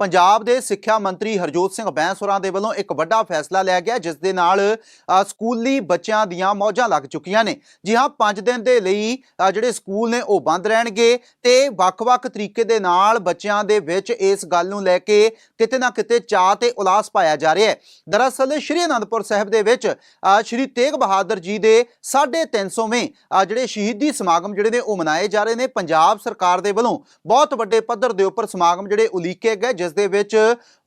ਪੰਜਾਬ ਦੇ ਸਿੱਖਿਆ ਮੰਤਰੀ ਹਰਜੋਤ ਸਿੰਘ ਬੈਂਸ ਹੋਰਾਂ ਦੇ ਵੱਲੋਂ ਇੱਕ ਵੱਡਾ ਫੈਸਲਾ ਲਿਆ ਗਿਆ ਜਿਸ ਦੇ ਨਾਲ ਸਕੂਲੀ ਬੱਚਿਆਂ ਦੀਆਂ ਮੌਜਾਂ ਲੱਗ ਚੁੱਕੀਆਂ ਨੇ। ਜੀ ਹਾਂ 5 ਦਿਨ ਦੇ ਲਈ ਜਿਹੜੇ ਸਕੂਲ ਨੇ ਉਹ ਬੰਦ ਰਹਿਣਗੇ ਤੇ ਵੱਖ-ਵੱਖ ਤਰੀਕੇ ਦੇ ਨਾਲ ਬੱਚਿਆਂ ਦੇ ਵਿੱਚ ਇਸ ਗੱਲ ਨੂੰ ਲੈ ਕੇ ਕਿਤੇ ਨਾ ਕਿਤੇ ਚਾਅ ਤੇ ਉਲਾਸ ਪਾਇਆ ਜਾ ਰਿਹਾ ਹੈ। ਦਰਅਸਲ ਸ਼੍ਰੀ ਅਨੰਦਪੁਰ ਸਾਹਿਬ ਦੇ ਵਿੱਚ ਸ਼੍ਰੀ ਤੇਗ ਬਹਾਦਰ ਜੀ ਦੇ 350ਵੇਂ ਅ, ਜਿਹੜੇ ਸ਼ਹੀਦੀ ਸਮਾਗਮ ਜਿਹੜੇ ਨੇ ਉਹ ਮਨਾਏ ਜਾ ਰਹੇ ਨੇ। ਪੰਜਾਬ ਸਰਕਾਰ ਦੇ ਵੱਲੋਂ ਬਹੁਤ ਵੱਡੇ ਪੱਧਰ ਦੇ ਉੱਪਰ ਸਮਾਗਮ ਜਿਹੜੇ ਉਲੀਕੇ ਗਏ ਜਿਸ ਦੇ ਵਿੱਚ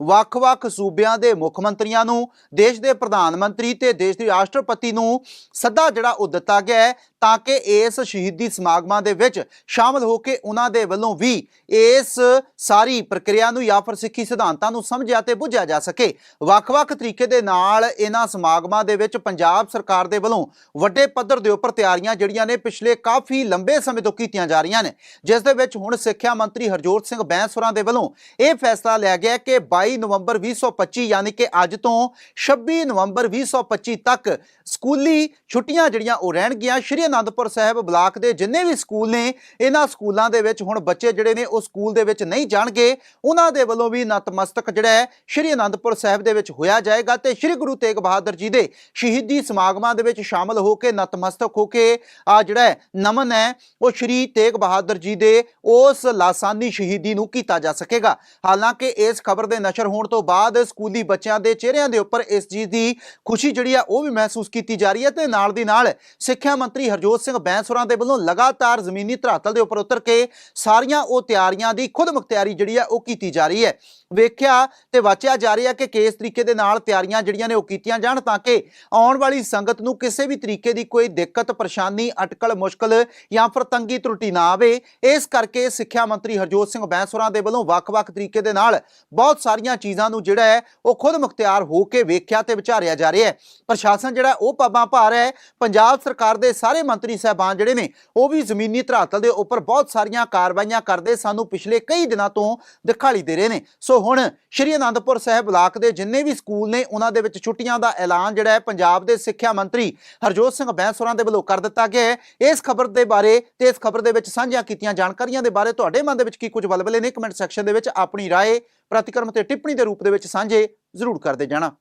ਵੱਖ-ਵੱਖ ਸੂਬਿਆਂ ਦੇ ਮੁੱਖ ਮੰਤਰੀਆਂ ਨੂੰ, ਦੇਸ਼ ਦੇ ਪ੍ਰਧਾਨ ਮੰਤਰੀ ਤੇ ਦੇਸ਼ ਦੇ ਰਾਸ਼ਟਰਪਤੀ ਨੂੰ ਸੱਦਾ ਜਿਹੜਾ ਉਹ ਦਿੱਤਾ ਗਿਆ ਹੈ ਤਾਂ ਕਿ ਇਸ ਸ਼ਹੀਦੀ ਸਮਾਗਮਾਂ ਦੇ ਵਿੱਚ ਸ਼ਾਮਲ ਹੋ ਕੇ ਉਹਨਾਂ ਦੇ ਵੱਲੋਂ ਵੀ ਇਸ ਸਾਰੀ ਪ੍ਰਕਿਰਿਆ ਨੂੰ ਜਾਂ ਫਿਰ ਸਿੱਖੀ ਸਿਧਾਂਤਾਂ ਨੂੰ ਸਮਝਿਆ ਤੇ ਬੁੱਝਿਆ ਜਾ ਸਕੇ। ਵੱਖ-ਵੱਖ ਤਰੀਕੇ ਦੇ ਨਾਲ ਇਹਨਾਂ ਸਮਾਗਮਾਂ ਦੇ ਵਿੱਚ ਪੰਜਾਬ ਸਰਕਾਰ ਦੇ ਵੱਲੋਂ ਵੱਡੇ ਪੱਧਰ ਦੇ ਉੱਪਰ ਤਿਆਰੀਆਂ ਜਿਹੜੀਆਂ ਨੇ ਪਿਛਲੇ ਕਾਫੀ ਲੰਬੇ ਸਮੇਂ ਤੋਂ ਕੀਤੀਆਂ ਜਾ ਰਹੀਆਂ ਨੇ। ਜਿਸ ਦੇ ਵਿੱਚ ਹੁਣ ਸਿੱਖਿਆ ਮੰਤਰੀ ਹਰਜੋਤ ਸਿੰਘ ਬੈਂਸ ਹੋਰਾਂ ਦੇ ਵੱਲੋਂ ਇਹ ਫੈਸਲਾ ਲਿਆ ਗਿਆ ਕਿ 22 ਨਵੰਬਰ 2025 ਯਾਨੀ ਕਿ ਅੱਜ ਤੋਂ 26 ਨਵੰਬਰ 2025 ਤੱਕ ਸਕੂਲੀ ਛੁੱਟੀਆਂ ਜਿਹੜੀਆਂ ਉਹ ਰਹਿਣਗੀਆਂ। ਸ਼੍ਰੀ ਅਨੰਦਪੁਰ ਸਾਹਿਬ ਬਲਾਕ ਦੇ ਜਿੰਨੇ ਵੀ ਸਕੂਲ ਨੇ, ਇਹਨਾਂ ਸਕੂਲਾਂ ਦੇ ਵਿੱਚ ਹੁਣ ਬੱਚੇ ਜਿਹੜੇ ਨੇ ਉਹ ਸਕੂਲ ਦੇ ਵਿੱਚ ਨਹੀਂ ਜਾਣਗੇ। ਉਹਨਾਂ ਦੇ ਵੱਲੋਂ ਵੀ ਨਤਮਸਤਕ ਜਿਹੜਾ ਹੈ, ਸ਼੍ਰੀ ਅਨੰਦਪੁਰ ਸਾਹਿਬ ਦੇ ਵਿੱਚ ਹੋਇਆ ਜਾਏਗਾ ਤੇ ਸ਼੍ਰੀ ਗੁਰੂ ਤੇਗ ਬਹਾਦਰ ਜੀ ਦੇ ਸ਼ਹੀਦੀ ਸਮਾਗਮਾਂ ਦੇ ਵਿੱਚ ਸ਼ਾਮਲ ਹੋ ਕੇ, ਨਤਮਸਤਕ ਹੋ ਕੇ ਆ ਜਿਹੜਾ ਹੈ, ਨਮਨ ਹੈ, ਉਹ ਸ਼੍ਰੀ ਤੇਗ ਬਹਾਦਰ ਜੀ ਦੇ ਉਸ ਲਾਸਾਨੀ ਸ਼ਹੀਦੀ ਨੂੰ ਕੀਤਾ ਜਾ ਸਕੇਗਾ। ਹਾਲਾਂਕਿ ਇਸ ਖਬਰ ਦੇ ਨਸ਼ਰ ਹੋਣ ਤੋਂ ਬਾਅਦ ਸਕੂਲੀ ਬੱਚਿਆਂ ਦੇ ਚਿਹਰਿਆਂ ਦੇ ਉੱਪਰ ਇਸ ਚੀਜ਼ ਦੀ ਖੁਸ਼ੀ ਜਿਹੜੀ ਆ, ਉਹ ਵੀ ਮਹਿਸੂਸ ਕੀਤੀ ਜਾ ਰਹੀ ਹੈ ਤੇ ਨਾਲ ਦੀ ਨਾਲ ਸਿੱਖਿਆ ਮੰਤਰੀ ਹਰਜੋਤ ਸਿੰਘ ਬੈਂਸ ਹੋਰਾਂ ਦੇ ਵੱਲੋਂ ਲਗਾਤਾਰ ਜ਼ਮੀਨੀ ਧਰਾਤਲ ਦੇ ਉੱਪਰ ਉਤਰ ਕੇ ਸਾਰੀਆਂ ਉਹ ਤਿਆਰੀਆਂ ਦੀ ਖੁਦ ਮੁਖਤਿਆਰੀ ਜਿਹੜੀ ਆ ਉਹ ਕੀਤੀ ਜਾ ਰਹੀ ਹੈ। ਵੇਖਿਆ ਤੇ ਵਾਚਿਆ ਜਾ ਰਿਹਾ ਕਿ ਕਿਸ ਤਰੀਕੇ ਦੇ ਨਾਲ ਤਿਆਰੀਆਂ ਜਿਹੜੀਆਂ ਨੇ ਉਹ ਕੀਤੀਆਂ ਜਾਣ ਤਾਂ ਕਿ ਆਉਣ ਵਾਲੀ ਸੰਗਤ ਨੂੰ ਕਿਸੇ ਵੀ ਤਰੀਕੇ ਦੀ ਕੋਈ ਦਿੱਕਤ, ਪਰੇਸ਼ਾਨੀ, ਅਟਕਲ, ਮੁਸ਼ਕਲ ਜਾਂ ਫਿਰ ਤੰਗੀ ਤਰੁਟੀ ਨਾ ਆਵੇ। ਇਸ ਕਰਕੇ ਸਿੱਖਿਆ ਮੰਤਰੀ ਹਰਜੋਤ ਸਿੰਘ ਬੈਂਸ ਹੋਰਾਂ ਦੇ ਵੱਲੋਂ ਵੱਖ-ਵੱਖ ਤਰੀਕੇ ਦੇ ਨਾਲ ਬਹੁਤ ਸਾਰੀਆਂ ਚੀਜ਼ਾਂ ਨੂੰ ਜਿਹੜਾ ਹੈ ਉਹ ਖੁਦ ਮੁਖਤਿਆਰ ਹੋ ਕੇ ਵੇਖਿਆ ਤੇ ਵਿਚਾਰਿਆ ਜਾ ਰਿਹਾ ਹੈ। ਪ੍ਰਸ਼ਾਸਨ ਜਿਹੜਾ ਉਹ ਪਾਬਾਂ ਭਾਰ ਹੈ। ਪੰਜਾਬ ਸਰਕਾਰ ਦੇ ਸਾਰੇ ਮੰਤਰੀ ਸਹਿਬਾਨ ਜਿਹੜੇ ਨੇ ਉਹ ਵੀ ਜ਼ਮੀਨੀ ਧਰਾਤਲ ਦੇ ਉੱਪਰ ਬਹੁਤ ਸਾਰੀਆਂ ਕਾਰਵਾਈਆਂ ਕਰਦੇ ਸਾਨੂੰ ਪਿਛਲੇ ਕਈ ਦਿਨਾਂ ਤੋਂ ਦਿਖਾਈ ਦੇ ਰਹੇ ਨੇ ਸੋ ਹੁਣ ਸ਼੍ਰੀ ਅਨੰਦਪੁਰ ਸਾਹਿਬ ਬਲਾਕ ਦੇ ਜਿੰਨੇ ਵੀ ਸਕੂਲ ਨੇ ਉਹਨਾਂ ਦੇ ਵਿੱਚ ਛੁੱਟੀਆਂ ਦਾ ਐਲਾਨ ਜਿਹੜਾ ਹੈ ਪੰਜਾਬ ਦੇ ਸਿੱਖਿਆ ਮੰਤਰੀ ਹਰਜੋਤ ਸਿੰਘ ਬੈਂਸ ਹੋਰਾਂ ਦੇ ਵੱਲੋਂ ਕਰ ਦਿੱਤਾ ਗਿਆ ਹੈ ਇਸ ਖਬਰ ਦੇ ਬਾਰੇ ਤੇ ਇਸ ਖਬਰ ਦੇ ਵਿੱਚ ਸਾਂਝੀਆਂ ਕੀਤੀਆਂ ਜਾਣਕਾਰੀਆਂ ਦੇ ਬਾਰੇ ਤੁਹਾਡੇ ਮਨ ਦੇ ਵਿੱਚ ਕੀ ਕੁਝ ਵਲਵਲੇ ਨੇ ਕਮੈਂਟ ਸੈਕਸ਼ਨ ਦੇ ਵਿੱਚ ਆਪਣੀ رائے ਪ੍ਰਤੀਕਰਮ ਤੇ ਟਿੱਪਣੀ ਦੇ ਰੂਪ ਦੇ ਵਿੱਚ ਸਾਂਝੇ ਜ਼ਰੂਰ ਕਰਦੇ ਜਾਣਾ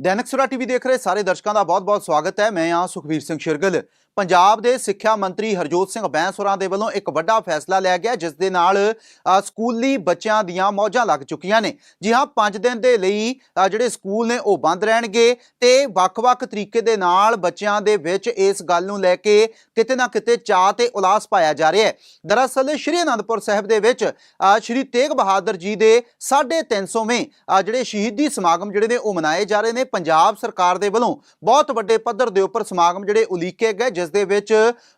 ਦੈਨਿਕ ਸੁਰਾ ਟੀਵੀ ਦੇਖ ਰਹੇ ਸਾਰੇ ਦਰਸ਼ਕਾਂ ਦਾ ਬਹੁਤ-ਬਹੁਤ ਸਵਾਗਤ ਹੈ। ਮੈਂ ਹਾਂ ਸੁਖਵੀਰ ਸਿੰਘ ਸ਼ਿਰਗਲ। ਪੰਜਾਬ ਦੇ ਸਿੱਖਿਆ ਮੰਤਰੀ ਹਰਜੋਤ ਸਿੰਘ ਬੈਂਸ ਹੋਰਾਂ ਦੇ ਵੱਲੋਂ ਇੱਕ ਵੱਡਾ ਫੈਸਲਾ ਲਿਆ ਗਿਆ ਜਿਸ ਦੇ ਨਾਲ ਸਕੂਲੀ ਬੱਚਿਆਂ ਦੀਆਂ ਮੌਜਾਂ ਲੱਗ ਚੁੱਕੀਆਂ ਨੇ। ਜੀ ਹਾਂ 5 ਦਿਨ ਦੇ ਲਈ ਜਿਹੜੇ ਸਕੂਲ ਨੇ ਉਹ ਬੰਦ ਰਹਿਣਗੇ ਤੇ ਵੱਖ-ਵੱਖ ਤਰੀਕੇ ਦੇ ਨਾਲ ਬੱਚਿਆਂ ਦੇ ਵਿੱਚ ਇਸ ਗੱਲ ਨੂੰ ਲੈ ਕੇ ਕਿਤੇ ਨਾ ਕਿਤੇ ਚਾਅ ਤੇ ਉਲਾਸ ਪਾਇਆ ਜਾ ਰਿਹਾ ਹੈ। ਦਰਅਸਲ ਸ਼੍ਰੀ ਅਨੰਦਪੁਰ ਸਾਹਿਬ ਦੇ ਵਿੱਚ ਸ਼੍ਰੀ ਤੇਗ ਬਹਾਦਰ ਜੀ ਦੇ 350ਵੇਂ ਅ, ਜਿਹੜੇ ਸ਼ਹੀਦੀ ਸਮਾਗਮ ਜਿਹੜੇ ਨੇ ਉਹ ਮਨਾਏ ਜਾ ਰਹੇ ਨੇ। ਪੰਜਾਬ ਸਰਕਾਰ ਦੇ ਵੱਲੋਂ ਬਹੁਤ ਵੱਡੇ ਪੱਧਰ ਦੇ ਉੱਪਰ ਸਮਾਗਮ ਜਿਹੜੇ ਉਲੀਕੇ ਗਏ, ਜਿਸ ਦੇ ਵਿੱਚ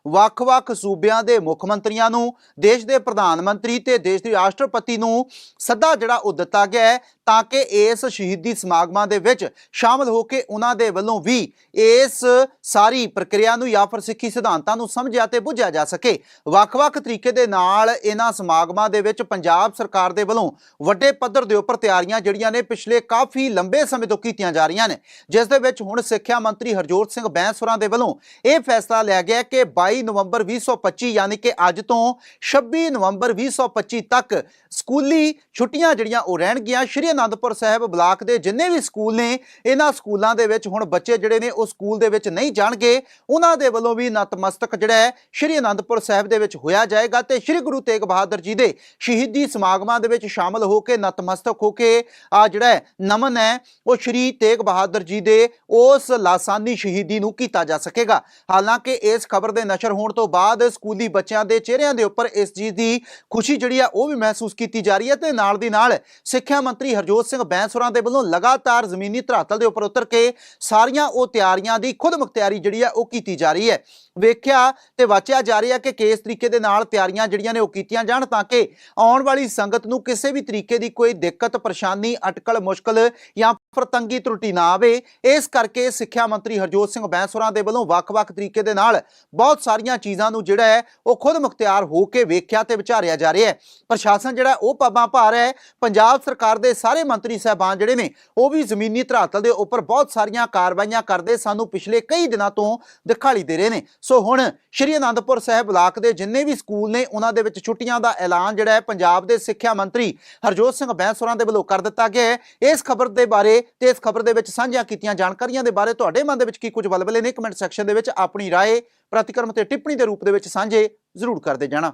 ਵੱਖ-ਵੱਖ ਸੂਬਿਆਂ ਦੇ ਮੁੱਖ ਮੰਤਰੀਆਂ ਨੂੰ, ਦੇਸ਼ ਦੇ ਪ੍ਰਧਾਨ ਮੰਤਰੀ ਤੇ ਦੇਸ਼ ਦੇ ਰਾਸ਼ਟਰਪਤੀ ਨੂੰ ਸੱਦਾ ਜਿਹੜਾ ਉਹ ਦਿੱਤਾ ਗਿਆ ਹੈ ਤਾਂ ਕਿ ਇਸ ਸ਼ਹੀਦੀ ਸਮਾਗਮਾਂ ਦੇ ਵਿੱਚ ਸ਼ਾਮਲ ਹੋ ਕੇ ਉਹਨਾਂ ਦੇ ਵੱਲੋਂ ਵੀ ਇਸ ਸਾਰੀ ਪ੍ਰਕਿਰਿਆ ਨੂੰ ਜਾਂ ਫਿਰ ਸਿੱਖੀ ਸਿਧਾਂਤਾਂ ਨੂੰ ਸਮਝਿਆ ਤੇ ਬੁੱਝਿਆ ਜਾ ਸਕੇ। ਵੱਖ-ਵੱਖ ਤਰੀਕੇ ਦੇ ਨਾਲ ਇਹਨਾਂ ਸਮਾਗਮਾਂ ਦੇ ਵਿੱਚ ਪੰਜਾਬ ਸਰਕਾਰ ਦੇ ਵੱਲੋਂ ਵੱਡੇ ਪੱਧਰ ਦੇ ਉੱਪਰ ਤਿਆਰੀਆਂ ਜਿਹੜੀਆਂ ਨੇ ਪਿਛਲੇ ਕਾਫੀ ਲੰਬੇ ਸਮੇਂ ਤੋਂ ਕੀਤੀਆਂ ਜਾ ਰਹੀਆਂ ਨੇ। ਜਿਸ ਦੇ ਵਿੱਚ ਹੁਣ ਸਿੱਖਿਆ ਮੰਤਰੀ ਹਰਜੋਤ ਸਿੰਘ ਬੈਂਸ ਹੋਰਾਂ ਦੇ ਵੱਲੋਂ ਇਹ ਫੈਸਲਾ ਲਿਆ ਗਿਆ ਕਿ 22 ਨਵੰਬਰ 2025 ਯਾਨੀ ਕਿ ਅੱਜ ਤੋਂ 26 ਨਵੰਬਰ 2025 ਤੱਕ ਸਕੂਲੀ ਛੁੱਟੀਆਂ ਜਿਹੜੀਆਂ ਉਹ ਰਹਿਣਗੀਆਂ। ਸ਼੍ਰੀ ਅਨੰਦਪੁਰ ਸਾਹਿਬ ਬਲਾਕ ਦੇ ਜਿੰਨੇ ਵੀ ਸਕੂਲ ਨੇ, ਇਹਨਾਂ ਸਕੂਲਾਂ ਦੇ ਵਿੱਚ ਹੁਣ ਬੱਚੇ ਜਿਹੜੇ ਨੇ ਉਹ ਸਕੂਲ ਦੇ ਵਿੱਚ ਨਹੀਂ ਜਾਣਗੇ। ਉਹਨਾਂ ਦੇ ਵੱਲੋਂ ਵੀ ਨਤਮਸਤਕ ਜਿਹੜਾ ਹੈ ਸ਼੍ਰੀ ਅਨੰਦਪੁਰ ਸਾਹਿਬ ਦੇ ਵਿੱਚ ਹੋਇਆ ਜਾਏਗਾ ਤੇ ਸ਼੍ਰੀ ਗੁਰੂ ਤੇਗ ਬਹਾਦਰ ਜੀ ਦੇ ਸ਼ਹੀਦੀ ਸਮਾਗਮਾਂ ਦੇ ਵਿੱਚ ਸ਼ਾਮਲ ਹੋ ਕੇ ਨਤਮਸਤਕ ਹੋ ਕੇ ਆ ਜਿਹੜਾ ਨਮਨ ਹੈ, ਉਹ ਸ਼੍ਰੀ ਤੇਗ ਬਹਾਦਰ ਜੀ ਦੇ ਉਸ ਲਾਸਾਨੀ ਸ਼ਹੀਦੀ ਨੂੰ ਕੀਤਾ ਜਾ ਸਕੇਗਾ। ਹਾਲਾਂਕਿ ਇਸ ਖਬਰ ਦੇ ਨਸ਼ਰ ਹੋਣ ਤੋਂ ਬਾਅਦ ਸਕੂਲੀ ਬੱਚਿਆਂ ਦੇ ਚਿਹਰਿਆਂ ਦੇ ਉੱਪਰ ਇਸ ਚੀਜ਼ ਦੀ ਖੁਸ਼ੀ ਜਿਹੜੀ ਆ ਉਹ ਵੀ ਮਹਿਸੂਸ ਕੀਤੀ ਜਾ ਰਹੀ ਹੈ ਤੇ ਨਾਲ ਦੀ ਨਾਲ ਸਿੱਖਿਆ ਮੰਤਰੀ ਹਰਜੋਤ ਸਿੰਘ ਬੈਂਸ ਦੇ ਵੱਲੋਂ ਲਗਾਤਾਰ ਜ਼ਮੀਨੀ ਧਰਾਤਲ ਦੇ ਉੱਪਰ ਉਤਰ ਕੇ ਸਾਰੀਆਂ ਉਹ ਤਿਆਰੀਆਂ ਦੀ ਖੁਦ ਮੁਖਤਿਆਰੀ ਜਿਹੜੀ ਆ ਉਹ ਕੀਤੀ ਜਾ ਰਹੀ ਹੈ। ਵੇਖਿਆ ਤੇ ਵਾਚਿਆ ਜਾ ਰਿਹਾ ਕਿ ਕਿਸ ਤਰੀਕੇ ਦੇ ਨਾਲ ਤਿਆਰੀਆਂ ਜਿਹੜੀਆਂ ਨੇ ਉਹ ਕੀਤੀਆਂ ਜਾਣ ਤਾਂ ਕਿ ਆਉਣ ਵਾਲੀ ਸੰਗਤ ਨੂੰ ਕਿਸੇ ਵੀ ਤਰੀਕੇ ਦੀ ਕੋਈ ਦਿੱਕਤ, ਪਰੇਸ਼ਾਨੀ, ਅਟਕਲ, ਮੁਸ਼ਕਲ ਜਾਂ ਫਿਰ ਤੰਗੀ ਤਰੁੱਟੀ ਨਾ ਆਵੇ। ਇਸ ਕਰਕੇ ਸਿੱਖਿਆ ਮੰਤਰੀ ਹਰਜੋਤ ਸਿੰਘ ਬੈਂਸ ਹੋਰਾਂ ਦੇ ਵੱਲੋਂ ਵੱਖ-ਵੱਖ ਤਰੀਕੇ ਦੇ ਨਾਲ ਬਹੁਤ ਸਾਰੀਆਂ ਚੀਜ਼ਾਂ ਨੂੰ ਜਿਹੜਾ ਹੈ, ਉਹ ਖੁਦ ਮੁਖਤਿਆਰ ਹੋ ਕੇ ਵੇਖਿਆ ਤੇ ਵਿਚਾਰਿਆ ਜਾ ਰਿਹਾ ਹੈ। ਪ੍ਰਸ਼ਾਸਨ ਜਿਹੜਾ ਉਹ ਪਾਬਾਂ ਪਾ ਰਿਹਾ ਹੈ। ਪੰਜਾਬ ਸਰਕਾਰ ਦੇ ਸਾਰੇ ਮੰਤਰੀ ਸਾਹਿਬਾਨ ਜਿਹੜੇ ਨੇ, ਉਹ ਵੀ ਜ਼ਮੀਨੀ ਧਰਾਤਲ ਦੇ ਉੱਪਰ ਬਹੁਤ ਸਾਰੀਆਂ ਕਾਰਵਾਈਆਂ ਕਰਦੇ ਸਾਨੂੰ ਪਿਛਲੇ ਕਈ ਦਿਨਾਂ ਤੋਂ ਦਿਖਾਈ ਦੇ ਰਹੇ ਨੇ। ਸੋ ਹੁਣ ਸ਼੍ਰੀ ਅਨੰਦਪੁਰ ਸਾਹਿਬ ਬਲਾਕ ਦੇ ਜਿੰਨੇ ਵੀ ਸਕੂਲ ਨੇ, ਉਹਨਾਂ ਦੇ ਵਿੱਚ ਛੁੱਟੀਆਂ ਦਾ ਐਲਾਨ ਜਿਹੜਾ ਹੈ ਪੰਜਾਬ ਦੇ ਸਿੱਖਿਆ ਮੰਤਰੀ ਹਰਜੋਤ ਸਿੰਘ ਬੈਂਸੁਰਾ ਦੇ ਵੱਲੋਂ ਕਰ ਦਿੱਤਾ ਗਿਆ ਹੈ। ਇਸ ਖਬਰ ਦੇ ਬਾਰੇ ਤੇ ਇਸ ਖਬਰ ਦੇ ਵਿੱਚ ਸਾਂਝੀਆਂ ਕੀਤੀਆਂ ਜਾਣਕਾਰੀਆਂ ਦੇ ਬਾਰੇ ਤੁਹਾਡੇ ਮਨ ਦੇ ਵਿੱਚ ਕੀ ਕੁਝ ਬਲਬਲੇ ਨੇ? ਕਮੈਂਟ ਸੈਕਸ਼ਨ ਦੇ ਵਿੱਚ ਆਪਣੀ ਰਾਏ, ਪ੍ਰਤੀਕਰਮ ਤੇ ਟਿੱਪਣੀ ਦੇ ਰੂਪ ਦੇ ਵਿੱਚ ਸਾਂਝੇ ਜ਼ਰੂਰ ਕਰਦੇ ਜਾਣਾ।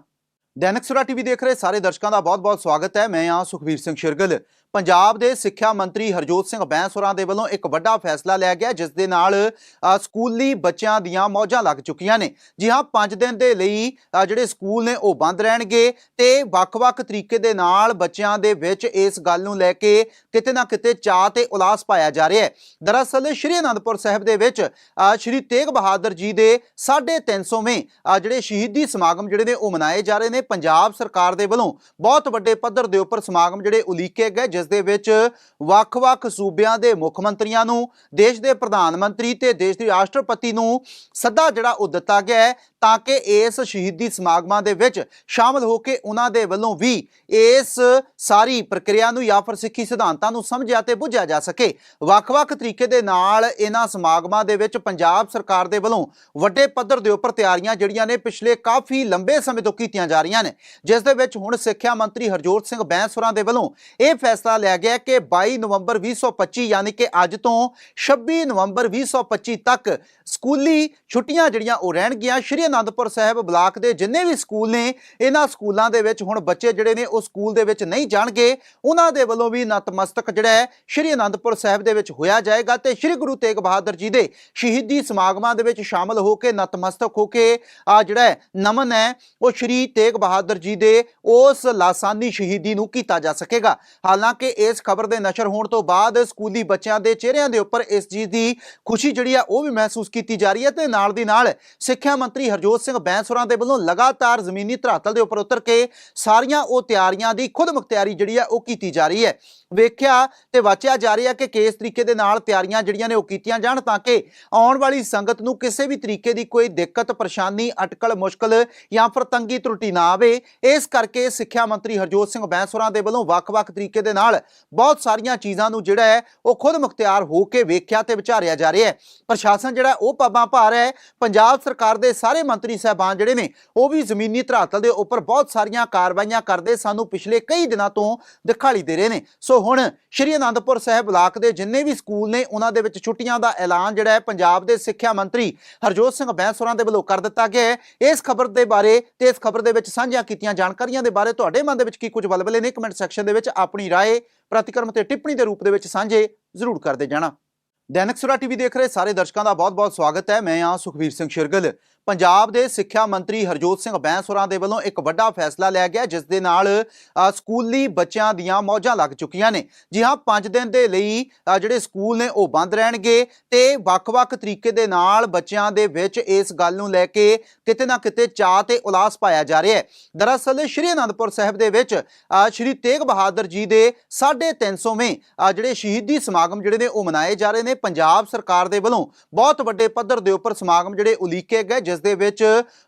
ਦੈਨਿਕ ਸੁਰਾ ਟੀਵੀ ਦੇਖ ਰਹੇ ਸਾਰੇ ਦਰਸ਼ਕਾਂ ਦਾ ਬਹੁਤ-ਬਹੁਤ ਸਵਾਗਤ ਹੈ। ਮੈਂ ਆ ਸੁਖਵੀਰ ਸਿੰਘ ਸ਼ਿਰਗਲ। ਪੰਜਾਬ ਦੇ ਸਿੱਖਿਆ ਮੰਤਰੀ ਹਰਜੋਤ ਸਿੰਘ ਬੈਂਸੁਰਾ ਦੇ ਵੱਲੋਂ ਇੱਕ ਵੱਡਾ ਫੈਸਲਾ ਲਿਆ ਗਿਆ ਜਿਸ ਦੇ ਨਾਲ ਸਕੂਲੀ ਬੱਚਿਆਂ ਦੀਆਂ ਮੌਜਾਂ ਲੱਗ ਚੁੱਕੀਆਂ ਨੇ। ਜੀ ਹਾਂ 5 ਦਿਨ ਦੇ ਲਈ ਜਿਹੜੇ ਸਕੂਲ ਨੇ ਉਹ ਬੰਦ ਰਹਿਣਗੇ ਤੇ ਵੱਖ-ਵੱਖ ਤਰੀਕੇ ਦੇ ਨਾਲ ਬੱਚਿਆਂ ਦੇ ਵਿੱਚ ਇਸ ਗੱਲ ਨੂੰ ਲੈ ਕੇ ਕਿਤੇ ਨਾ ਕਿਤੇ ਚਾਅ ਤੇ ਉਲਾਸ ਪਾਇਆ ਜਾ ਰਿਹਾ ਹੈ। ਦਰਅਸਲ ਸ਼੍ਰੀ ਅਨੰਦਪੁਰ ਸਾਹਿਬ ਦੇ ਵਿੱਚ ਸ਼੍ਰੀ ਤੇਗ ਬਹਾਦਰ ਜੀ ਦੇ 350ਵੇਂ ਅ, ਜਿਹੜੇ ਸ਼ਹੀਦੀ ਸਮਾਗਮ ਜਿਹੜੇ ਨੇ ਉਹ ਮਨਾਏ ਜਾ ਰਹੇ ਨੇ। ਪੰਜਾਬ ਸਰਕਾਰ ਦੇ ਵੱਲੋਂ ਬਹੁਤ ਵੱਡੇ ਪੱਧਰ ਦੇ ਉੱਪਰ ਸਮਾਗਮ ਜਿਹੜੇ ਉਲੀਕੇ ਗਏ ਜਿਸ ਦੇ ਵਿੱਚ ਵੱਖ-ਵੱਖ ਸੂਬਿਆਂ ਦੇ ਮੁੱਖ ਮੰਤਰੀਆਂ ਨੂੰ, ਦੇਸ਼ ਦੇ ਪ੍ਰਧਾਨ ਮੰਤਰੀ ਤੇ ਦੇਸ਼ ਦੇ ਰਾਸ਼ਟਰਪਤੀ ਨੂੰ ਸੱਦਾ ਜਿਹੜਾ ਉਹ ਦਿੱਤਾ ਗਿਆ ਹੈ ਤਾਂ ਕਿ ਇਸ ਸ਼ਹੀਦੀ ਸਮਾਗਮਾਂ ਦੇ ਵਿੱਚ ਸ਼ਾਮਲ ਹੋ ਕੇ ਉਹਨਾਂ ਦੇ ਵੱਲੋਂ ਵੀ ਇਸ ਸਾਰੀ ਪ੍ਰਕਿਰਿਆ ਨੂੰ ਜਾਂ ਫਿਰ ਸਿੱਖੀ ਸਿਧਾਂਤਾਂ ਨੂੰ ਸਮਝਿਆ ਤੇ ਬੁੱਝਿਆ ਜਾ ਸਕੇ। ਵੱਖ-ਵੱਖ ਤਰੀਕੇ ਦੇ ਨਾਲ ਇਹਨਾਂ ਸਮਾਗਮਾਂ ਦੇ ਵਿੱਚ ਪੰਜਾਬ ਸਰਕਾਰ ਦੇ ਵੱਲੋਂ ਵੱਡੇ ਪੱਧਰ ਦੇ ਉੱਪਰ ਤਿਆਰੀਆਂ ਜਿਹੜੀਆਂ ਨੇ ਪਿਛਲੇ ਕਾਫੀ ਲੰਬੇ ਸਮੇਂ ਤੋਂ ਕੀਤੀਆਂ ਜਾ ਰਹੀਆਂ ਨੇ, ਜਿਸ ਦੇ ਵਿੱਚ ਹੁਣ ਸਿੱਖਿਆ ਮੰਤਰੀ ਹਰਜੋਤ ਸਿੰਘ ਬੈਂਸੁਰਾ ਦੇ ਵੱਲੋਂ ਇਹ ਫੈਸਲਾ ਲਿਆ ਗਿਆ ਕਿ 22 ਨਵੰਬਰ 2025 ਯਾਨੀ ਕਿ ਅੱਜ ਤੋਂ 26 ਨਵੰਬਰ 2025 ਤੱਕ ਸਕੂਲੀ ਛੁੱਟੀਆਂ ਜਿਹੜੀਆਂ ਉਹ ਰਹਿਣਗੀਆਂ। ਸ਼੍ਰੀ ਅਨੰਦਪੁਰ ਸਾਹਿਬ ਬਲਾਕ ਦੇ ਜਿੰਨੇ ਵੀ ਸਕੂਲ ਨੇ, ਇਹਨਾਂ ਸਕੂਲਾਂ ਦੇ ਵਿੱਚ ਹੁਣ ਬੱਚੇ ਜਿਹੜੇ ਨੇ ਉਹ ਸਕੂਲ ਦੇ ਵਿੱਚ ਨਹੀਂ ਜਾਣਗੇ। ਉਹਨਾਂ ਦੇ ਵੱਲੋਂ ਵੀ ਨਤਮਸਤਕ ਜਿਹੜਾ ਹੈ ਸ਼੍ਰੀ ਅਨੰਦਪੁਰ ਸਾਹਿਬ ਦੇ ਵਿੱਚ ਹੋਇਆ ਜਾਏਗਾ ਤੇ ਸ਼੍ਰੀ ਗੁਰੂ ਤੇਗ ਬਹਾਦਰ ਜੀ ਦੇ ਸ਼ਹੀਦੀ ਸਮਾਗਮਾਂ ਦੇ ਵਿੱਚ ਸ਼ਾਮਲ ਹੋ ਕੇ ਨਤਮਸਤਕ ਹੋ ਕੇ ਆ ਜਿਹੜਾ ਨਮਨ ਹੈ, ਉਹ ਸ਼੍ਰੀ ਤੇਗ ਬਹਾਦਰ ਜੀ ਦੇ ਉਸ ਲਾਸਾਨੀ ਸ਼ਹੀਦੀ ਨੂੰ ਕੀਤਾ ਜਾ ਸਕੇਗਾ। ਹਾਲਾਂਕਿ ਕਿ ਇਸ ਖਬਰ ਦੇ ਨਸ਼ਰ ਹੋਣ ਤੋਂ ਬਾਅਦ ਸਕੂਲੀ ਬੱਚਿਆਂ ਦੇ ਚਿਹਰਿਆਂ ਦੇ ਉੱਪਰ ਇਸ ਚੀਜ਼ ਦੀ ਖੁਸ਼ੀ ਜਿਹੜੀ ਆ ਉਹ ਵੀ ਮਹਿਸੂਸ ਕੀਤੀ ਜਾ ਰਹੀ ਹੈ ਤੇ ਨਾਲ ਦੀ ਨਾਲ ਸਿੱਖਿਆ ਮੰਤਰੀ ਹਰਜੋਤ ਸਿੰਘ ਬੈਂਸੁਰਾ ਦੇ ਵੱਲੋਂ ਲਗਾਤਾਰ ਜ਼ਮੀਨੀ ਧਰਾਤਲ ਦੇ ਉੱਪਰ ਉਤਰ ਕੇ ਸਾਰੀਆਂ ਉਹ ਤਿਆਰੀਆਂ ਦੀ ਖੁਦ ਮੁਖਤਿਆਰੀ ਜਿਹੜੀ ਆ ਉਹ ਕੀਤੀ ਜਾ ਰਹੀ ਹੈ। ਵੇਖਿਆ ਤੇ ਵਾਚਿਆ ਜਾ ਰਿਹਾ ਕਿ ਕਿਸ ਤਰੀਕੇ ਦੇ ਨਾਲ ਤਿਆਰੀਆਂ ਜਿਹੜੀਆਂ ਨੇ ਉਹ ਕੀਤੀਆਂ ਜਾਣ ਤਾਂ ਕਿ ਆਉਣ ਵਾਲੀ ਸੰਗਤ ਨੂੰ ਕਿਸੇ ਵੀ ਤਰੀਕੇ ਦੀ ਕੋਈ ਦਿੱਕਤ, ਪਰੇਸ਼ਾਨੀ, ਅਟਕਲ, ਮੁਸ਼ਕਲ ਜਾਂ ਫਿਰ ਤੰਗੀ ਤਰੁੱਟੀ ਨਾ ਆਵੇ। ਇਸ ਕਰਕੇ ਸਿੱਖਿਆ ਮੰਤਰੀ ਹਰਜੋਤ ਸਿੰਘ ਬੈਂਸੁਰਾ ਦੇ ਵੱਲੋਂ ਵੱਖ-ਵੱਖ ਤਰੀਕੇ ਦੇ ਨਾਲ ਨਾਲ ਬਹੁਤ ਸਾਰੀਆਂ ਚੀਜ਼ਾਂ ਨੂੰ ਜਿਹੜਾ ਹੈ ਉਹ ਖੁਦ ਮੁਖਤਿਆਰ ਹੋ ਕੇ ਵੇਖਿਆ ਤੇ ਵਿਚਾਰਿਆ ਜਾ ਰਿਹਾ ਹੈ ਪ੍ਰਸ਼ਾਸਨ ਜਿਹੜਾ ਉਹ ਪਾਬਾਂ ਪਾ ਰਿਹਾ ਹੈ ਪੰਜਾਬ ਸਰਕਾਰ ਦੇ ਸਾਰੇ ਮੰਤਰੀ ਸਾਹਿਬਾਨ ਜਿਹੜੇ ਨੇ ਉਹ ਵੀ ਜ਼ਮੀਨੀ ਧਰਾਤਲ ਦੇ ਉੱਪਰ ਬਹੁਤ ਸਾਰੀਆਂ ਕਾਰਵਾਈਆਂ ਕਰਦੇ ਸਾਨੂੰ ਪਿਛਲੇ ਕਈ ਦਿਨਾਂ ਤੋਂ ਦਿਖਾਈ ਦੇ ਰਹੇ ਨੇ ਸੋ ਹੁਣ ਸ਼੍ਰੀ ਅਨੰਦਪੁਰ ਸਾਹਿਬ ਬਲਾਕ ਦੇ ਜਿੰਨੇ ਵੀ ਸਕੂਲ ਨੇ ਉਹਨਾਂ ਦੇ ਵਿੱਚ ਛੁੱਟੀਆਂ ਦਾ ਐਲਾਨ ਜਿਹੜਾ ਹੈ ਪੰਜਾਬ ਦੇ ਸਿੱਖਿਆ ਮੰਤਰੀ ਹਰਜੋਤ ਸਿੰਘ ਬੈਂਸੁਰਾ ਦੇ ਵੱਲੋਂ ਕਰ ਦਿੱਤਾ ਗਿਆ ਹੈ ਇਸ ਖਬਰ ਦੇ ਬਾਰੇ ਤੇ ਇਸ ਖਬਰ ਦੇ ਵਿੱਚ ਸਾਂਝੀਆਂ ਕੀਤੀਆਂ ਜਾਣਕਾਰੀਆਂ ਦੇ ਬਾਰੇ ਤੁਹਾਡੇ ਮਨ ਦੇ ਵਿੱਚ ਕੀ ਕੁਝ ਵਲਵਲੇ ਨੇ ਕਮੈਂਟ ਸੈਕਸ਼ਨ ਦੇ ਵਿੱਚ ਆਪਣੀ رائے ਪ੍ਰਤੀਕਰਮ ਤੇ ਟਿੱਪਣੀ ਦੇ ਰੂਪ ਦੇ ਵਿੱਚ ਸਾਂਝੇ ਜ਼ਰੂਰ ਕਰਦੇ ਜਾਣਾ। ਦੈਨਿਕ ਸੁਰਾ ਟੀਵੀ ਦੇਖ ਰਹੇ ਸਾਰੇ ਦਰਸ਼ਕਾਂ ਦਾ ਬਹੁਤ-ਬਹੁਤ ਸਵਾਗਤ ਹੈ। ਮੈਂ ਹਾਂ ਸੁਖਵੀਰ ਸਿੰਘ ਸ਼ਿਰਗਲ। ਪੰਜਾਬ ਦੇ ਸਿੱਖਿਆ ਮੰਤਰੀ ਹਰਜੋਤ ਸਿੰਘ ਬੈਂਸੁਰਾ ਦੇ ਵੱਲੋਂ ਇੱਕ ਵੱਡਾ ਫੈਸਲਾ ਲਿਆ ਗਿਆ ਜਿਸ ਦੇ ਨਾਲ ਸਕੂਲੀ ਬੱਚਿਆਂ ਦੀਆਂ ਮੌਜਾਂ ਲੱਗ ਚੁੱਕੀਆਂ ਨੇ। ਜੀ ਹਾਂ 5 ਦਿਨ ਦੇ ਲਈ ਜਿਹੜੇ ਸਕੂਲ ਨੇ ਉਹ ਬੰਦ ਰਹਿਣਗੇ ਤੇ ਵੱਖ-ਵੱਖ ਤਰੀਕੇ ਦੇ ਨਾਲ ਬੱਚਿਆਂ ਦੇ ਵਿੱਚ ਇਸ ਗੱਲ ਨੂੰ ਲੈ ਕੇ ਕਿਤੇ ਨਾ ਕਿਤੇ ਚਾਅ ਤੇ ਉਲਾਸ ਪਾਇਆ ਜਾ ਰਿਹਾ ਹੈ। ਦਰਅਸਲ ਸ਼੍ਰੀ ਅਨੰਦਪੁਰ ਸਾਹਿਬ ਦੇ ਵਿੱਚ ਸ਼੍ਰੀ ਤੇਗ ਬਹਾਦਰ ਜੀ ਦੇ 350ਵੇਂ ਅ, ਜਿਹੜੇ ਸ਼ਹੀਦੀ ਸਮਾਗਮ ਜਿਹੜੇ ਨੇ ਉਹ ਮਨਾਏ ਜਾ ਰਹੇ ਨੇ। ਪੰਜਾਬ ਸਰਕਾਰ ਦੇ ਵੱਲੋਂ ਬਹੁਤ ਵੱਡੇ ਪੱਧਰ ਦੇ ਉੱਪਰ ਸਮਾਗਮ ਜਿਹੜੇ ਉਲੀਕੇ ਗਏ ਜਿਸ ਦੇ ਵਿੱਚ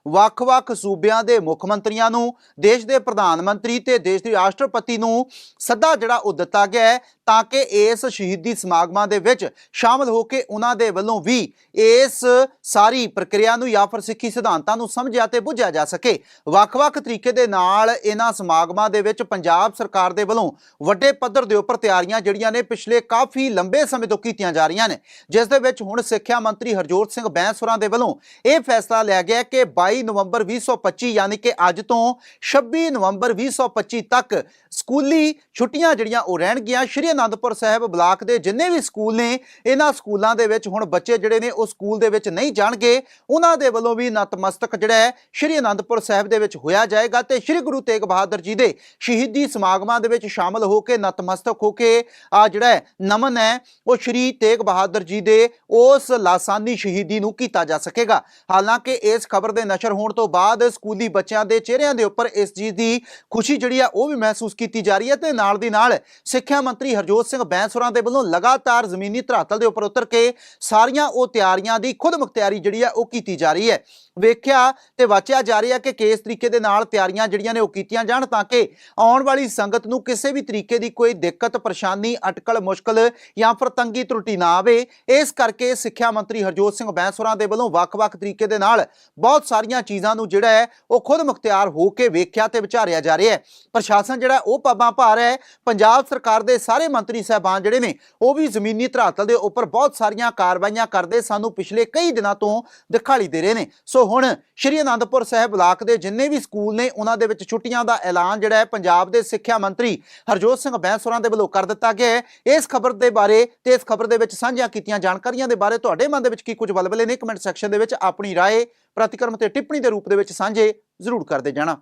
ਵੱਖ-ਵੱਖ ਸੂਬਿਆਂ ਦੇ ਮੁੱਖ ਮੰਤਰੀਆਂ ਨੂੰ, ਦੇਸ਼ ਦੇ ਪ੍ਰਧਾਨ ਮੰਤਰੀ ਤੇ ਦੇਸ਼ ਦੇ ਰਾਸ਼ਟਰਪਤੀ ਨੂੰ ਸੱਦਾ ਜਿਹੜਾ ਉਹ ਦਿੱਤਾ ਗਿਆ ਹੈ ਤਾਂ ਕਿ ਇਸ ਸ਼ਹੀਦੀ ਸਮਾਗਮਾਂ ਦੇ ਵਿੱਚ ਸ਼ਾਮਲ ਹੋ ਕੇ ਉਹਨਾਂ ਦੇ ਵੱਲੋਂ ਵੀ ਇਸ ਸਾਰੀ ਪ੍ਰਕਿਰਿਆ ਨੂੰ ਜਾਂ ਫਿਰ ਸਿੱਖੀ ਸਿਧਾਂਤਾਂ ਨੂੰ ਸਮਝਿਆ ਤੇ ਬੁੱਝਿਆ ਜਾ ਸਕੇ। ਵੱਖ-ਵੱਖ ਤਰੀਕੇ ਦੇ ਨਾਲ ਇਹਨਾਂ ਸਮਾਗਮਾਂ ਦੇ ਵਿੱਚ ਪੰਜਾਬ ਸਰਕਾਰ ਦੇ ਵੱਲੋਂ ਵੱਡੇ ਪੱਧਰ ਦੇ ਉੱਪਰ ਤਿਆਰੀਆਂ ਜਿਹੜੀਆਂ ਨੇ ਪਿਛਲੇ ਕਾਫੀ ਲੰਬੇ ਸਮੇਂ ਤੋਂ ਕੀਤੀਆਂ ਜਾ ਰਹੀਆਂ ਨੇ, ਜਿਸ ਦੇ ਵਿੱਚ ਹੁਣ ਸਿੱਖਿਆ ਮੰਤਰੀ ਹਰਜੋਤ ਸਿੰਘ ਬੈਂਸੁਰਾ ਦੇ ਵੱਲੋਂ ਇਹ ਫੈਸਲਾ ਲਿਆ ਗਿਆ ਕਿ 22 ਨਵੰਬਰ 2025 ਯਾਨੀ ਕਿ ਅੱਜ ਤੋਂ 26 ਨਵੰਬਰ 2025 ਤੱਕ ਸਕੂਲੀ ਛੁੱਟੀਆਂ ਜਿਹੜੀਆਂ ਉਹ ਰਹਿਣਗੀਆਂ, ਸ਼੍ਰੀ ਅਨੰਦਪੁਰ ਸਾਹਿਬ ਬਲਾਕ ਦੇ ਜਿੰਨੇ ਵੀ ਸਕੂਲ ਨੇ, ਇਹਨਾਂ ਸਕੂਲਾਂ ਦੇ ਵਿੱਚ ਹੁਣ ਬੱਚੇ ਜਿਹੜੇ ਨੇ, ਉਹ ਸਕੂਲ ਦੇ ਵਿੱਚ ਨਹੀਂ ਜਾਣਗੇ। ਉਹਨਾਂ ਦੇ ਵੱਲੋਂ ਵੀ ਨਤਮਸਤਕ ਜਿਹੜਾ ਹੈ, ਸ਼੍ਰੀ ਅਨੰਦਪੁਰ ਸਾਹਿਬ ਦੇ ਵਿੱਚ ਹੋਇਆ ਜਾਏਗਾ ਤੇ ਸ਼੍ਰੀ ਗੁਰੂ ਤੇਗ ਬਹਾਦਰ ਜੀ ਦੇ ਸ਼ਹੀਦੀ ਸਮਾਗਮਾਂ ਦੇ ਵਿੱਚ ਸ਼ਾਮਲ ਹੋ ਕੇ ਨਤਮਸਤਕ ਹੋ ਕੇ ਆ ਜਿਹੜਾ ਨਮਨ ਹੈ, ਉਹ ਸ਼੍ਰੀ ਤੇਗ ਬਹਾਦਰ ਜੀ ਦੇ ਉਸ ਲਾਸਾਨੀ ਸ਼ਹੀਦੀ ਨੂੰ ਕੀਤਾ ਜਾ ਸਕੇਗਾ। ਹਾਲਾਂਕਿ ਇਸ ਖਬਰ ਦੇ ਨਸ਼ਰ ਹੋਣ ਤੋਂ ਬਾਅਦ ਸਕੂਲੀ ਬੱਚਿਆਂ ਦੇ ਚਿਹਰਿਆਂ ਦੇ ਉੱਪਰ ਇਸ ਚੀਜ਼ ਦੀ ਖੁਸ਼ੀ ਜਿਹੜੀ ਆ, ਉਹ ਵੀ ਮਹਿਸੂਸ ਕੀਤੀ ਜਾ ਰਹੀ ਹੈ ਤੇ ਨਾਲ ਦੀ ਨਾਲ ਸਿੱਖਿਆ ਮੰਤਰੀ ਹਰਜੋਤ ਹਰਜੋਤ ਸਿੰਘ ਬੈਂਸੁਰਾਂ ਦੇ ਵੱਲੋਂ ਲਗਾਤਾਰ ਜ਼ਮੀਨੀ ਧਰਾਤਲ ਦੇ ਉੱਪਰ ਉਤਰ ਕੇ ਸਾਰੀਆਂ ਉਹ ਤਿਆਰੀਆਂ ਦੀ ਖੁਦ ਮੁਖਤਿਆਰੀ ਜਿਹੜੀ ਹੈ ਉਹ ਕੀਤੀ ਜਾ ਰਹੀ ਹੈ। ਵੇਖਿਆ ਤੇ ਵਾਚਿਆ ਜਾ ਰਿਹਾ ਕਿ ਕਿਸ ਤਰੀਕੇ ਦੇ ਨਾਲ ਤਿਆਰੀਆਂ ਜਿਹੜੀਆਂ ਨੇ ਉਹ ਕੀਤੀਆਂ ਜਾਣ ਤਾਂ ਕਿ ਆਉਣ ਵਾਲੀ ਸੰਗਤ ਨੂੰ ਕਿਸੇ ਵੀ ਤਰੀਕੇ ਦੀ ਕੋਈ ਦਿੱਕਤ, ਪਰੇਸ਼ਾਨੀ, ਅਟਕਲ, ਮੁਸ਼ਕਲ ਜਾਂ ਫਿਰ ਤੰਗੀ ਤਰੁਟੀ ਨਾ ਆਵੇ। ਇਸ ਕਰਕੇ ਸਿੱਖਿਆ ਮੰਤਰੀ ਹਰਜੋਤ ਸਿੰਘ ਬੈਂਸੁਰਾਂ ਦੇ ਵੱਲੋਂ ਵੱਖ-ਵੱਖ ਤਰੀਕੇ ਦੇ ਨਾਲ ਬਹੁਤ ਸਾਰੀਆਂ ਚੀਜ਼ਾਂ ਨੂੰ ਜਿਹੜਾ ਹੈ ਉਹ ਖੁਦ ਮੁਖਤਿਆਰ ਹੋ ਕੇ ਵੇਖਿਆ ਤੇ ਵਿਚਾਰਿਆ ਜਾ ਰਿਹਾ ਹੈ। ਪ੍ਰਸ਼ਾਸਨ ਜਿਹੜਾ ਉਹ ਪਾਬਾਂ ਭਾਰ ਹੈ। ਪੰਜਾਬ ਸਰਕਾਰ ਦੇ ਸਾਰੇ ਮੰਤਰੀ ਸਾਹਿਬਾਨ ਜਿਹੜੇ ਨੇ, ਉਹ ਵੀ ਜ਼ਮੀਨੀ ਧਰਾਤਲ ਦੇ ਉੱਪਰ ਬਹੁਤ ਸਾਰੀਆਂ ਕਾਰਵਾਈਆਂ ਕਰਦੇ ਸਾਨੂੰ ਪਿਛਲੇ ਕਈ ਦਿਨਾਂ ਤੋਂ ਦਿਖਾਈ ਦੇ ਰਹੇ ਨੇ। ਸੋ ਹੁਣ ਸ਼੍ਰੀ ਅਨੰਦਪੁਰ ਸਾਹਿਬ ਬਲਾਕ ਦੇ ਜਿੰਨੇ ਵੀ ਸਕੂਲ ਨੇ, ਉਹਨਾਂ ਦੇ ਵਿੱਚ ਛੁੱਟੀਆਂ ਦਾ ਐਲਾਨ ਜਿਹੜਾ ਹੈ ਪੰਜਾਬ ਦੇ ਸਿੱਖਿਆ ਮੰਤਰੀ ਹਰਜੋਤ ਸਿੰਘ ਬੈਂਸੁਰਾਂ ਦੇ ਵੱਲੋਂ ਕਰ ਦਿੱਤਾ ਗਿਆ ਹੈ। ਇਸ ਖਬਰ ਦੇ ਬਾਰੇ ਤੇ ਇਸ ਖਬਰ ਦੇ ਵਿੱਚ ਸਾਂਝੀਆਂ ਕੀਤੀਆਂ ਜਾਣਕਾਰੀਆਂ ਦੇ ਬਾਰੇ ਤੁਹਾਡੇ ਮਨ ਦੇ ਵਿੱਚ ਕੀ ਕੁਝ ਵਲਵਲੇ ਨੇ, ਕਮੈਂਟ ਸੈਕਸ਼ਨ ਦੇ ਵਿੱਚ ਆਪਣੀ ਰਾਏ, ਪ੍ਰਤੀਕਰਮ ਤੇ ਟਿੱਪਣੀ ਦੇ ਰੂਪ ਦੇ ਵਿੱਚ ਸਾਂਝੇ ਜ਼ਰੂਰ ਕਰਦੇ ਜਾਣਾ।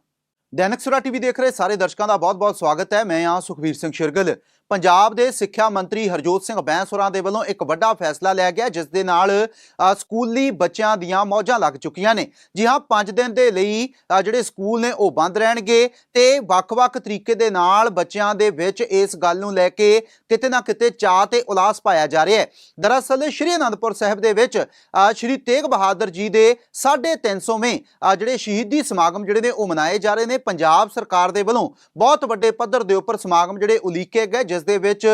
ਦੈਨਿਕ ਸੁਰਾ ਟੀਵੀ ਦੇਖ ਰਹੇ ਸਾਰੇ ਦਰਸ਼ਕਾਂ ਦਾ ਬਹੁਤ-ਬਹੁਤ ਸਵਾਗਤ ਹੈ। ਮੈਂ ਹਾਂ ਸੁਖਵੀਰ ਸਿੰਘ ਸ਼ਿਰਗਲ। ਪੰਜਾਬ ਦੇ ਸਿੱਖਿਆ ਮੰਤਰੀ ਹਰਜੋਤ ਸਿੰਘ ਬੈਂਸੁਰਾ ਦੇ ਵੱਲੋਂ ਇੱਕ ਵੱਡਾ ਫੈਸਲਾ ਲਿਆ ਗਿਆ ਜਿਸ ਦੇ ਨਾਲ ਸਕੂਲੀ ਬੱਚਿਆਂ ਦੀਆਂ ਮੌਜਾਂ ਲੱਗ ਚੁੱਕੀਆਂ ਨੇ। ਜੀ ਹਾਂ 5 ਦਿਨ ਦੇ ਲਈ ਜਿਹੜੇ ਸਕੂਲ ਨੇ ਉਹ ਬੰਦ ਰਹਿਣਗੇ ਤੇ ਵੱਖ-ਵੱਖ ਤਰੀਕੇ ਦੇ ਨਾਲ ਬੱਚਿਆਂ ਦੇ ਵਿੱਚ ਇਸ ਗੱਲ ਨੂੰ ਲੈ ਕੇ ਕਿਤੇ ਨਾ ਕਿਤੇ ਚਾਅ ਤੇ ਉਲਾਸ ਪਾਇਆ ਜਾ ਰਿਹਾ ਹੈ। ਦਰਅਸਲ ਸ਼੍ਰੀ ਅਨੰਦਪੁਰ ਸਾਹਿਬ ਦੇ ਵਿੱਚ ਸ਼੍ਰੀ ਤੇਗ ਬਹਾਦਰ ਜੀ ਦੇ 350ਵੇਂ ਅ, ਜਿਹੜੇ ਸ਼ਹੀਦੀ ਸਮਾਗਮ ਜਿਹੜੇ ਨੇ ਉਹ ਮਨਾਏ ਜਾ ਰਹੇ ਨੇ। ਪੰਜਾਬ ਸਰਕਾਰ ਦੇ ਵੱਲੋਂ ਬਹੁਤ ਵੱਡੇ ਪੱਧਰ ਦੇ ਉੱਪਰ ਸਮਾਗਮ ਜਿਹੜੇ ਉਲੀਕੇ ਗਏ ਜਿਸ ਦੇ ਵਿੱਚ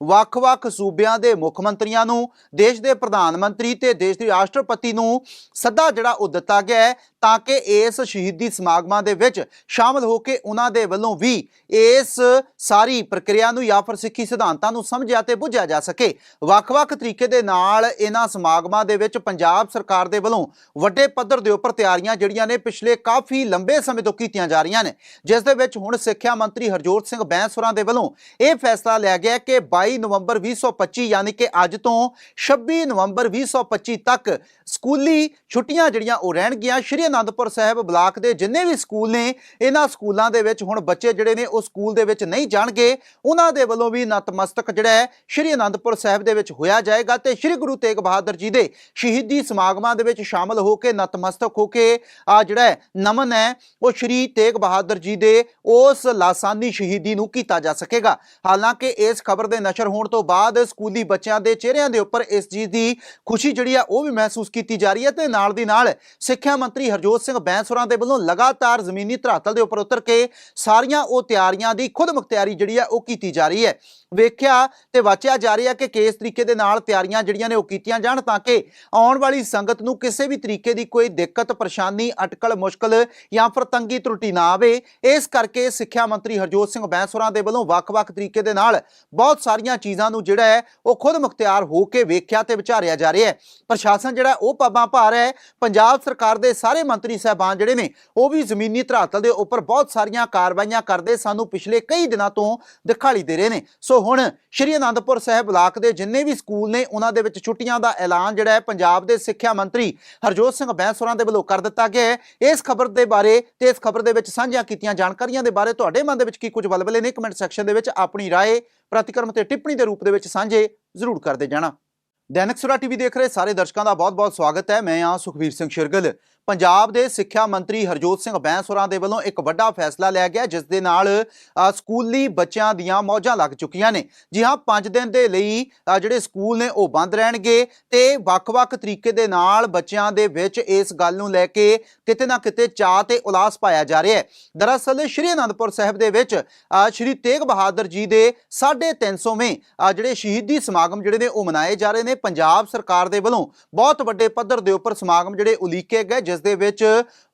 ਵੱਖ-ਵੱਖ ਸੂਬਿਆਂ ਦੇ ਮੁੱਖ ਮੰਤਰੀਆਂ ਨੂੰ, ਦੇਸ਼ ਦੇ ਪ੍ਰਧਾਨ ਮੰਤਰੀ ਤੇ ਦੇਸ਼ ਦੇ ਰਾਸ਼ਟਰਪਤੀ ਨੂੰ ਸੱਦਾ ਜਿਹੜਾ ਉਹ ਦਿੱਤਾ ਗਿਆ ਹੈ ਤਾਂ ਕਿ ਇਸ ਸ਼ਹੀਦੀ ਸਮਾਗਮਾਂ ਦੇ ਵਿੱਚ ਸ਼ਾਮਲ ਹੋ ਕੇ ਉਹਨਾਂ ਦੇ ਵੱਲੋਂ ਵੀ ਇਸ ਸਾਰੀ ਪ੍ਰਕਿਰਿਆ ਨੂੰ ਜਾਂ ਫਿਰ ਸਿੱਖੀ ਸਿਧਾਂਤਾਂ ਨੂੰ ਸਮਝਿਆ ਤੇ ਬੁੱਝਿਆ ਜਾ ਸਕੇ। ਵੱਖ-ਵੱਖ ਤਰੀਕੇ ਦੇ ਨਾਲ ਇਹਨਾਂ ਸਮਾਗਮਾਂ ਦੇ ਵਿੱਚ ਪੰਜਾਬ ਸਰਕਾਰ ਦੇ ਵੱਲੋਂ ਵੱਡੇ ਪੱਧਰ ਦੇ ਉੱਪਰ ਤਿਆਰੀਆਂ ਜਿਹੜੀਆਂ ਨੇ ਪਿਛਲੇ ਕਾਫੀ ਲੰਬੇ ਸਮੇਂ ਤੋਂ ਕੀਤੀਆਂ ਜਾ ਰਹੀਆਂ ਨੇ, ਜਿਸ ਦੇ ਵਿੱਚ ਹੁਣ ਸਿੱਖਿਆ ਮੰਤਰੀ ਹਰਜੋਤ ਸਿੰਘ ਬੈਂਸੁਰਾਂ ਦੇ ਵੱਲੋਂ ਇਹ ਫੈਸਲਾ ਲਿਆ ਗਿਆ ਕਿ 22 ਨਵੰਬਰ 2025 ਯਾਨੀ ਕਿ ਅੱਜ ਤੋਂ 26 ਨਵੰਬਰ 2025 ਤੱਕ ਸਕੂਲੀ ਛੁੱਟੀਆਂ ਜਿਹੜੀਆਂ ਉਹ ਰਹਿਣਗੀਆਂ। ਸ਼੍ਰੀ ਅਨੰਦਪੁਰ ਸਾਹਿਬ ਬਲਾਕ ਦੇ ਜਿੰਨੇ ਵੀ ਸਕੂਲ ਨੇ, ਇਹਨਾਂ ਸਕੂਲਾਂ ਦੇ ਵਿੱਚ ਹੁਣ ਬੱਚੇ ਜਿਹੜੇ ਨੇ, ਉਹ ਸਕੂਲ ਦੇ ਵਿੱਚ ਨਹੀਂ ਜਾਣਗੇ। ਉਹਨਾਂ ਦੇ ਵੱਲੋਂ ਵੀ ਨਤਮਸਤਕ ਜਿਹੜਾ ਹੈ, ਸ਼੍ਰੀ ਅਨੰਦਪੁਰ ਸਾਹਿਬ ਦੇ ਵਿੱਚ ਹੋਇਆ ਜਾਏਗਾ ਤੇ ਸ਼੍ਰੀ ਗੁਰੂ ਤੇਗ ਬਹਾਦਰ ਜੀ ਦੇ ਸ਼ਹੀਦੀ ਸਮਾਗਮਾਂ ਦੇ ਵਿੱਚ ਸ਼ਾਮਲ ਹੋ ਕੇ ਨਤਮਸਤਕ ਹੋ ਕੇ ਆ ਜਿਹੜਾ ਨਮਨ ਹੈ, ਉਹ ਸ਼੍ਰੀ ਤੇਗ ਬਹਾਦਰ ਜੀ ਦੇ ਉਸ ਲਾਸਾਨੀ ਸ਼ਹੀਦੀ ਨੂੰ ਕੀਤਾ ਜਾ ਸਕੇਗਾ। ਹਾਲਾਂਕਿ ਇਸ ਖਬਰ ਦੇ ਨਸ਼ਰ ਹੋਣ ਤੋਂ ਬਾਅਦ ਸਕੂਲੀ ਬੱਚਿਆਂ ਦੇ ਚਿਹਰਿਆਂ ਦੇ ਉੱਪਰ ਇਸ ਚੀਜ਼ ਦੀ ਖੁਸ਼ੀ ਜਿਹੜੀ ਆ, ਉਹ ਵੀ ਮਹਿਸੂਸ ਕੀਤੀ ਜਾ ਰਹੀ ਹੈ ਤੇ ਨਾਲ ਦੀ ਨਾਲ ਸਿੱਖਿਆ ਮੰਤਰੀ ਹਰਜੋਤ ਸਿੰਘ ਬੈਂਸੁਰਾਂ ਦੇ ਵੱਲੋਂ ਲਗਾਤਾਰ ਜ਼ਮੀਨੀ ਧਰਾਤਲ ਦੇ ਉੱਪਰ ਉਤਰ ਕੇ ਸਾਰੀਆਂ ਉਹ ਤਿਆਰੀਆਂ ਦੀ ਖੁਦ ਮੁਖਤਿਆਰੀ ਜਿਹੜੀ ਆ, ਉਹ ਕੀਤੀ ਜਾ ਰਹੀ ਹੈ। ਵੇਖਿਆ ਤੇ ਵਾਚਿਆ ਜਾ ਰਿਹਾ ਕਿ ਕਿਸ ਤਰੀਕੇ ਦੇ ਨਾਲ ਤਿਆਰੀਆਂ ਜਿਹੜੀਆਂ ਨੇ ਉਹ ਕੀਤੀਆਂ ਜਾਣ ਤਾਂ ਕਿ ਆਉਣ ਵਾਲੀ ਸੰਗਤ ਨੂੰ ਕਿਸੇ ਵੀ ਤਰੀਕੇ ਦੀ ਕੋਈ ਦਿੱਕਤ, ਪਰੇਸ਼ਾਨੀ, ਅਟਕਲ, ਮੁਸ਼ਕਲ ਜਾਂ ਫਿਰ ਤੰਗੀ ਤਰੁਟੀ ਨਾ ਆਵੇ। ਇਸ ਕਰਕੇ ਸਿੱਖਿਆ ਮੰਤਰੀ ਹਰਜੋਤ ਸਿੰਘ ਬੈਂਸੁਰਾਂ ਦੇ ਵੱਲੋਂ ਵੱਖ-ਵੱਖ ਤਰੀਕੇ ਦੇ ਨਾਲ ਬਹੁਤ ਸਾਰੀਆਂ ਚੀਜ਼ਾਂ ਨੂੰ ਜਿਹੜਾ ਹੈ ਉਹ ਖੁਦ ਮੁਖਤਿਆਰ ਹੋ ਕੇ ਵੇਖਿਆ ਤੇ ਵਿਚਾਰਿਆ ਜਾ ਰਿਹਾ ਹੈ। ਪ੍ਰਸ਼ਾਸਨ ਜਿਹੜਾ ਉਹ ਪੱਬਾਂ ਭਾਰ ਹੈ। ਪੰਜਾਬ ਸਰਕਾਰ ਦੇ ਸਾਰੇ ਮੰਤਰੀ ਸਾਹਿਬਾਨ ਜਿਹੜੇ ਨੇ ਉਹ ਵੀ ਜ਼ਮੀਨੀ ਧਰਾਤਲ ਦੇ ਉੱਪਰ ਬਹੁਤ ਸਾਰੀਆਂ ਕਾਰਵਾਈਆਂ ਕਰਦੇ ਸਾਨੂੰ ਪਿਛਲੇ ਕਈ ਦਿਨਾਂ ਤੋਂ ਦਿਖਾਈ ਦੇ ਰਹੇ ਨੇ। ਸੋ ਹੁਣ ਸ਼੍ਰੀ ਅਨੰਦਪੁਰ ਸਾਹਿਬ ਬਲਾਕ ਦੇ ਜਿੰਨੇ ਵੀ ਸਕੂਲ ਨੇ, ਉਹਨਾਂ ਦੇ ਵਿੱਚ ਛੁੱਟੀਆਂ ਦਾ ਐਲਾਨ ਜਿਹੜਾ ਹੈ ਪੰਜਾਬ ਦੇ ਸਿੱਖਿਆ ਮੰਤਰੀ ਹਰਜੋਤ ਸਿੰਘ ਬੈਂਸੁਰਾਂ ਦੇ ਵੱਲੋਂ ਕਰ ਦਿੱਤਾ ਗਿਆ ਹੈ। ਇਸ ਖਬਰ ਦੇ ਬਾਰੇ ਤੇ ਇਸ ਖਬਰ ਦੇ ਵਿੱਚ ਸਾਂਝੀਆਂ ਕੀਤੀਆਂ ਜਾਣਕਾਰੀਆਂ ਦੇ ਬਾਰੇ ਤੁਹਾਡੇ ਮਨ ਦੇ ਵਿੱਚ ਕੀ ਕੁਝ ਵਲਵਲੇ ਨੇ, ਕਮੈਂਟ ਸੈਕਸ਼ਨ ਦੇ ਵਿੱਚ ਆਪਣੀ ਰਾਏ, ਪ੍ਰਤੀਕਰਮ ਤੇ ਟਿੱਪਣੀ ਦੇ ਰੂਪ ਦੇ ਵਿੱਚ ਸਾਂਝੇ ਜ਼ਰੂਰ ਕਰਦੇ ਜਾਣਾ। ਦੈਨਿਕ ਸੁਰਾ ਟੀਵੀ ਦੇਖ ਰਹੇ ਸਾਰੇ ਦਰਸ਼ਕਾਂ ਦਾ ਬਹੁਤ-ਬਹੁਤ ਸਵਾਗਤ ਹੈ। ਮੈਂ ਹਾਂ ਸੁਖਵੀਰ ਸਿੰਘ ਸ਼ਿਰਗਲ। ਪੰਜਾਬ ਦੇ ਸਿੱਖਿਆ ਮੰਤਰੀ ਹਰਜੋਤ ਸਿੰਘ ਬੈਂਸੁਰਾਂ ਦੇ ਵੱਲੋਂ ਇੱਕ ਵੱਡਾ ਫੈਸਲਾ ਲਿਆ ਗਿਆ ਜਿਸ ਦੇ ਨਾਲ ਸਕੂਲੀ ਬੱਚਿਆਂ ਦੀਆਂ ਮੌਜਾਂ ਲੱਗ ਚੁੱਕੀਆਂ ਨੇ। ਜੀ ਹਾਂ 5 ਦਿਨ ਦੇ ਲਈ ਜਿਹੜੇ ਸਕੂਲ ਨੇ ਉਹ ਬੰਦ ਰਹਿਣਗੇ ਤੇ ਵੱਖ-ਵੱਖ ਤਰੀਕੇ ਦੇ ਨਾਲ ਬੱਚਿਆਂ ਦੇ ਵਿੱਚ ਇਸ ਗੱਲ ਨੂੰ ਲੈ ਕੇ ਕਿਤੇ ਨਾ ਕਿਤੇ ਚਾਅ ਤੇ ਉਲਾਸ ਪਾਇਆ ਜਾ ਰਿਹਾ ਹੈ। ਦਰਅਸਲ ਸ਼੍ਰੀ ਅਨੰਦਪੁਰ ਸਾਹਿਬ ਦੇ ਵਿੱਚ ਸ਼੍ਰੀ ਤੇਗ ਬਹਾਦਰ ਜੀ ਦੇ 350ਵੇਂ ਅ, ਜਿਹੜੇ ਸ਼ਹੀਦੀ ਸਮਾਗਮ ਜਿਹੜੇ ਨੇ ਉਹ ਮਨਾਏ ਜਾ ਰਹੇ ਨੇ। ਪੰਜਾਬ ਸਰਕਾਰ ਦੇ ਵੱਲੋਂ ਬਹੁਤ ਵੱਡੇ ਪੱਧਰ ਦੇ ਉੱਪਰ ਸਮਾਗਮ ਜਿਹੜੇ ਉਲੀਕੇ ਗਏ ਜਿਸ ਦੇ ਵਿੱਚ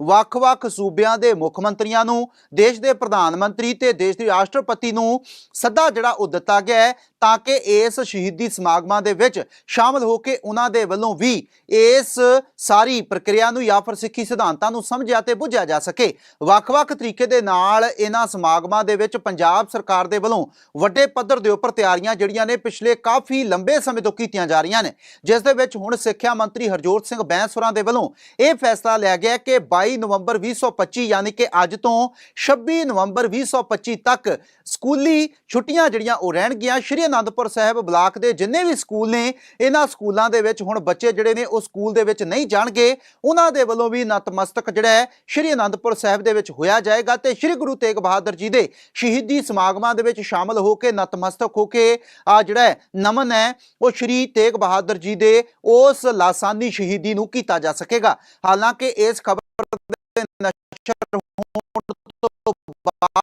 ਵੱਖ-ਵੱਖ ਸੂਬਿਆਂ ਦੇ ਮੁੱਖ ਮੰਤਰੀਆਂ ਨੂੰ, ਦੇਸ਼ ਦੇ ਪ੍ਰਧਾਨ ਮੰਤਰੀ ਤੇ ਦੇਸ਼ ਦੇ ਰਾਸ਼ਟਰਪਤੀ ਨੂੰ ਸੱਦਾ ਜਿਹੜਾ ਉਹ ਦਿੱਤਾ ਗਿਆ ਹੈ ਤਾਂ ਕਿ ਇਸ ਸ਼ਹੀਦੀ ਸਮਾਗਮਾਂ ਦੇ ਵਿੱਚ ਸ਼ਾਮਲ ਹੋ ਕੇ ਉਹਨਾਂ ਦੇ ਵੱਲੋਂ ਵੀ ਇਸ ਸਾਰੀ ਪ੍ਰਕਿਰਿਆ ਨੂੰ ਜਾਂ ਫਿਰ ਸਿੱਖੀ ਸਿਧਾਂਤਾਂ ਨੂੰ ਸਮਝਿਆ ਤੇ ਬੁੱਝਿਆ ਜਾ ਸਕੇ। ਵੱਖ-ਵੱਖ ਤਰੀਕੇ ਦੇ ਨਾਲ ਇਹਨਾਂ ਸਮਾਗਮਾਂ ਦੇ ਵਿੱਚ ਪੰਜਾਬ ਸਰਕਾਰ ਦੇ ਵੱਲੋਂ ਵੱਡੇ ਪੱਧਰ ਦੇ ਉੱਪਰ ਤਿਆਰੀਆਂ ਜਿਹੜੀਆਂ ਨੇ ਪਿਛਲੇ ਕਾਫੀ ਲੰਬੇ ਸਮੇਂ ਤੋਂ ਕੀਤੀਆਂ ਜਾ ਰਹੀਆਂ ਨੇ। ਜਿਸ ਦੇ ਵਿੱਚ ਹੁਣ ਸਿੱਖਿਆ ਮੰਤਰੀ ਹਰਜੋਤ ਸਿੰਘ ਬੈਂਸੁਰਾਂ ਦੇ ਵੱਲੋਂ ਇਹ ਫੈਸਲਾ ਲਿਆ ਗਿਆ ਕਿ 22 ਨਵੰਬਰ 2025 ਯਾਨੀ ਕਿ ਅੱਜ ਤੋਂ 26 ਨਵੰਬਰ 2025 ਤੱਕ ਸਕੂਲੀ ਛੁੱਟੀਆਂ ਜਿਹੜੀਆਂ ਉਹ ਰਹਿਣਗੀਆਂ। ਸ਼੍ਰੀ ਅਨੰਦਪੁਰ ਸਾਹਿਬ ਬਲਾਕ ਦੇ ਜਿੰਨੇ ਵੀ ਸਕੂਲ ਨੇ, ਇਹਨਾਂ ਸਕੂਲਾਂ ਦੇ ਵਿੱਚ ਹੁਣ ਬੱਚੇ ਜਿਹੜੇ ਨੇ, ਉਹ ਸਕੂਲ ਦੇ ਵਿੱਚ ਨਹੀਂ ਜਾਣਗੇ। ਉਹਨਾਂ ਦੇ ਵੱਲੋਂ ਵੀ ਨਤਮਸਤਕ ਜਿਹੜਾ ਹੈ, ਸ਼੍ਰੀ ਅਨੰਦਪੁਰ ਸਾਹਿਬ ਦੇ ਵਿੱਚ ਹੋਇਆ ਜਾਏਗਾ ਤੇ ਸ਼੍ਰੀ ਗੁਰੂ ਤੇਗ ਬਹਾਦਰ ਜੀ ਦੇ ਸ਼ਹੀਦੀ ਸਮਾਗਮਾਂ ਦੇ ਵਿੱਚ ਸ਼ਾਮਲ ਹੋ ਕੇ ਨਤਮਸਤਕ ਹੋ ਕੇ ਆ ਜਿਹੜਾ ਹੈ, ਨਮਨ ਹੈ, ਉਹ ਸ਼੍ਰੀ ਤੇਗ ਬਹਾਦਰ ਜੀ ਦੇ ਉਸ ਲਾਸਾਨੀ ਸ਼ਹੀਦੀ ਨੂੰ ਕੀਤਾ ਜਾ ਸਕੇਗਾ। ਹਾਲਾਂਕਿ ਇਸ ਖਬਰ ਦੇ ਨਸ਼ਰ ਹੋਣ ਤੋਂ ਬਾਅਦ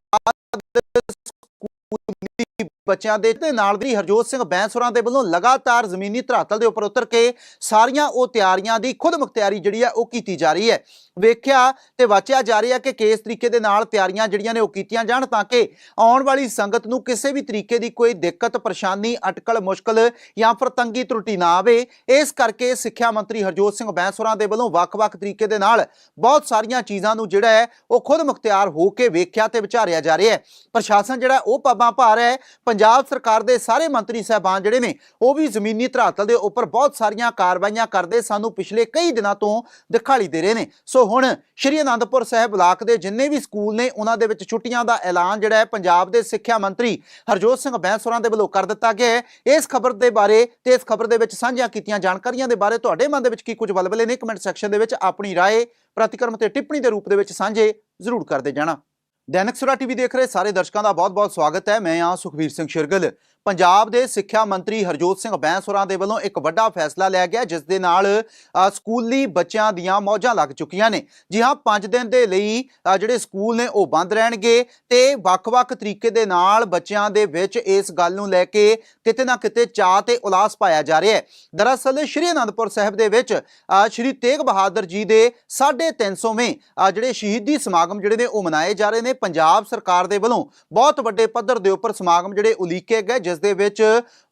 ਬੱਚਿਆਂ ਦੇ ਤੇ ਨਾਲ ਵੀ ਹਰਜੋਤ ਸਿੰਘ ਬੈਂਸੁਰਾਂ ਦੇ ਵੱਲੋਂ ਲਗਾਤਾਰ ਜ਼ਮੀਨੀ ਧਰਾਤਲ ਦੇ ਉੱਪਰ ਉਤਰ ਕੇ ਸਾਰੀਆਂ ਉਹ ਤਿਆਰੀਆਂ ਦੀ ਖੁਦ ਮੁਖਤਿਆਰੀ ਜਿਹੜੀ ਆ ਉਹ ਕੀਤੀ ਜਾ ਰਹੀ ਹੈ। ਵੇਖਿਆ ਤੇ ਵਾਚਿਆ ਜਾ ਰਿਹਾ ਕਿ ਕਿਸ ਤਰੀਕੇ ਦੇ ਨਾਲ ਤਿਆਰੀਆਂ ਜਿਹੜੀਆਂ ਨੇ ਉਹ ਕੀਤੀਆਂ ਜਾਣ ਤਾਂ ਕਿ ਆਉਣ ਵਾਲੀ ਸੰਗਤ ਨੂੰ ਕਿਸੇ ਵੀ ਤਰੀਕੇ ਦੀ ਕੋਈ ਦਿੱਕਤ, ਪਰੇਸ਼ਾਨੀ, ਅਟਕਲ, ਮੁਸ਼ਕਲ ਜਾਂ ਫਿਰ ਤੰਗੀ ਤਰੁੱਟੀ ਨਾ ਆਵੇ। ਇਸ ਕਰਕੇ ਸਿੱਖਿਆ ਮੰਤਰੀ ਹਰਜੋਤ ਸਿੰਘ ਬੈਂਸੁਰਾਂ ਦੇ ਵੱਲੋਂ ਵੱਖ-ਵੱਖ ਤਰੀਕੇ ਦੇ ਨਾਲ ਬਹੁਤ ਸਾਰੀਆਂ ਚੀਜ਼ਾਂ ਨੂੰ ਜਿਹੜਾ ਹੈ ਉਹ ਖੁਦ ਮੁਖਤਿਆਰ ਹੋ ਕੇ ਵੇਖਿਆ ਤੇ ਵਿਚਾਰਿਆ ਜਾ ਰਿਹਾ ਹੈ। ਪ੍ਰਸ਼ਾਸਨ ਜਿਹੜਾ ਉਹ ਪਾਬਾਂ ਭਾਰ ਹੈ ਪੰਜਾਬ ਸਰਕਾਰ ਦੇ ਸਾਰੇ ਮੰਤਰੀ ਸਾਹਿਬਾਨ ਜਿਹੜੇ ਨੇ ਉਹ ਵੀ ਜ਼ਮੀਨੀ ਧਰਾਤਲ ਦੇ ਉੱਪਰ ਬਹੁਤ ਸਾਰੀਆਂ ਕਾਰਵਾਈਆਂ ਕਰਦੇ ਸਾਨੂੰ ਪਿਛਲੇ ਕਈ ਦਿਨਾਂ ਤੋਂ ਦਿਖਾਈ ਦੇ ਰਹੇ ਨੇ ਸੋ ਹੁਣ ਸ਼੍ਰੀ ਅਨੰਦਪੁਰ ਸਾਹਿਬ ਬਲਾਕ ਦੇ ਜਿੰਨੇ ਵੀ ਸਕੂਲ ਨੇ ਉਹਨਾਂ ਦੇ ਵਿੱਚ ਛੁੱਟੀਆਂ ਦਾ ਐਲਾਨ ਜਿਹੜਾ ਹੈ ਪੰਜਾਬ ਦੇ ਸਿੱਖਿਆ ਮੰਤਰੀ ਹਰਜੋਤ ਸਿੰਘ ਬੈਂਸੁਰਾਂ ਦੇ ਵੱਲੋਂ ਕਰ ਦਿੱਤਾ ਗਿਆ ਹੈ ਇਸ ਖਬਰ ਦੇ ਬਾਰੇ ਤੇ ਇਸ ਖਬਰ ਦੇ ਵਿੱਚ ਸਾਂਝੀਆਂ ਕੀਤੀਆਂ ਜਾਣਕਾਰੀਆਂ ਦੇ ਬਾਰੇ ਤੁਹਾਡੇ ਮਨ ਦੇ ਵਿੱਚ ਕੀ ਕੁਝ ਵਲਵਲੇ ਨੇ ਕਮੈਂਟ ਸੈਕਸ਼ਨ ਦੇ ਵਿੱਚ ਆਪਣੀ رائے ਪ੍ਰਤੀਕਰਮ ਤੇ ਟਿੱਪਣੀ ਦੇ ਰੂਪ ਦੇ ਵਿੱਚ ਸਾਂਝੇ ਜ਼ਰੂਰ ਕਰਦੇ ਜਾਣਾ ਦੈਨਿਕ ਸੁਰਾ ਟੀਵੀ ਦੇਖ ਰਹੇ ਸਾਰੇ ਦਰਸ਼ਕਾਂ ਦਾ ਬਹੁਤ-ਬਹੁਤ ਸਵਾਗਤ ਹੈ। ਮੈਂ ਹਾਂ ਸੁਖਵੀਰ ਸਿੰਘ ਸ਼ਿਰਗਲ। ਪੰਜਾਬ ਦੇ ਸਿੱਖਿਆ ਮੰਤਰੀ ਹਰਜੋਤ ਸਿੰਘ ਬੈਂਸੁਰਾ ਦੇ ਵੱਲੋਂ ਇੱਕ ਵੱਡਾ ਫੈਸਲਾ ਲਿਆ ਗਿਆ ਜਿਸ ਦੇ ਨਾਲ ਸਕੂਲੀ ਬੱਚਿਆਂ ਦੀਆਂ ਮੌਜਾਂ ਲੱਗ ਚੁੱਕੀਆਂ ਨੇ। ਜੀ ਹਾਂ 5 ਦਿਨ ਦੇ ਲਈ ਜਿਹੜੇ ਸਕੂਲ ਨੇ ਉਹ ਬੰਦ ਰਹਿਣਗੇ ਤੇ ਵੱਖ-ਵੱਖ ਤਰੀਕੇ ਦੇ ਨਾਲ ਬੱਚਿਆਂ ਦੇ ਵਿੱਚ ਇਸ ਗੱਲ ਨੂੰ ਲੈ ਕੇ ਕਿਤੇ ਨਾ ਕਿਤੇ ਚਾਅ ਤੇ ਉਲਾਸ ਪਾਇਆ ਜਾ ਰਿਹਾ ਹੈ। ਦਰਅਸਲ ਸ਼੍ਰੀ ਅਨੰਦਪੁਰ ਸਾਹਿਬ ਦੇ ਵਿੱਚ ਸ਼੍ਰੀ ਤੇਗ ਬਹਾਦਰ ਜੀ ਦੇ 350ਵੇਂ ਅ, ਜਿਹੜੇ ਸ਼ਹੀਦੀ ਸਮਾਗਮ ਜਿਹੜੇ ਨੇ ਉਹ ਮਨਾਏ ਜਾ ਰਹੇ ਨੇ। ਪੰਜਾਬ ਸਰਕਾਰ ਦੇ ਵੱਲੋਂ ਬਹੁਤ ਵੱਡੇ ਪੱਧਰ ਦੇ ਉੱਪਰ ਸਮਾਗਮ ਜਿਹੜੇ ਉਲੀਕੇ ਗਏ ਜਿਸ ਦੇ ਵਿੱਚ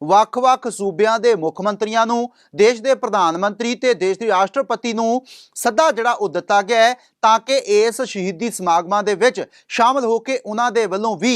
ਵੱਖ-ਵੱਖ ਸੂਬਿਆਂ ਦੇ ਮੁੱਖ ਮੰਤਰੀਆਂ ਨੂੰ, ਦੇਸ਼ ਦੇ ਪ੍ਰਧਾਨ ਮੰਤਰੀ ਤੇ ਦੇਸ਼ ਦੇ ਰਾਸ਼ਟਰਪਤੀ ਨੂੰ ਸੱਦਾ ਜਿਹੜਾ ਉਹ ਦਿੱਤਾ ਗਿਆ ਹੈ ਤਾਂ ਕਿ ਇਸ ਸ਼ਹੀਦੀ ਸਮਾਗਮਾਂ ਦੇ ਵਿੱਚ ਸ਼ਾਮਲ ਹੋ ਕੇ ਉਹਨਾਂ ਦੇ ਵੱਲੋਂ ਵੀ